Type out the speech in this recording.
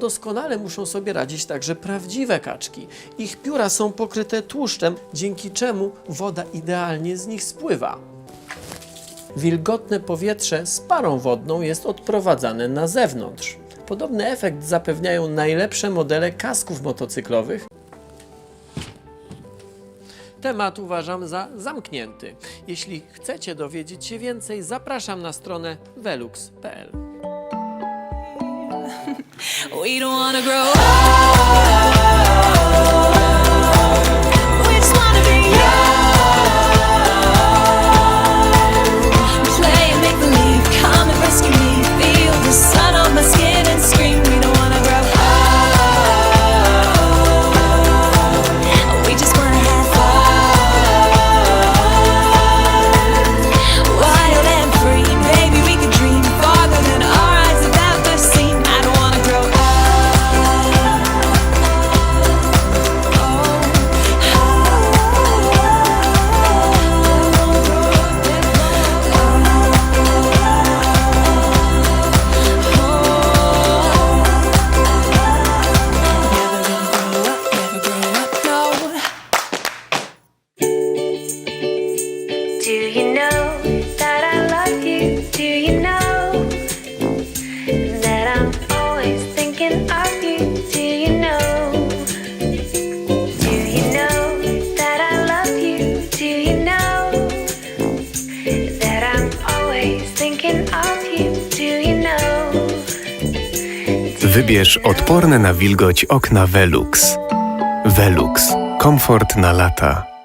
Doskonale muszą sobie radzić także prawdziwe kaczki. Ich pióra są pokryte tłuszczem, dzięki czemu woda idealnie z nich spływa. Wilgotne powietrze z parą wodną jest odprowadzane na zewnątrz. Podobny efekt zapewniają najlepsze modele kasków motocyklowych. Temat uważam za zamknięty. Jeśli chcecie dowiedzieć się więcej, zapraszam na stronę velux.pl. We don't wanna grow up. Wybierz odporne na wilgoć okna Velux. Velux. Komfort na lata.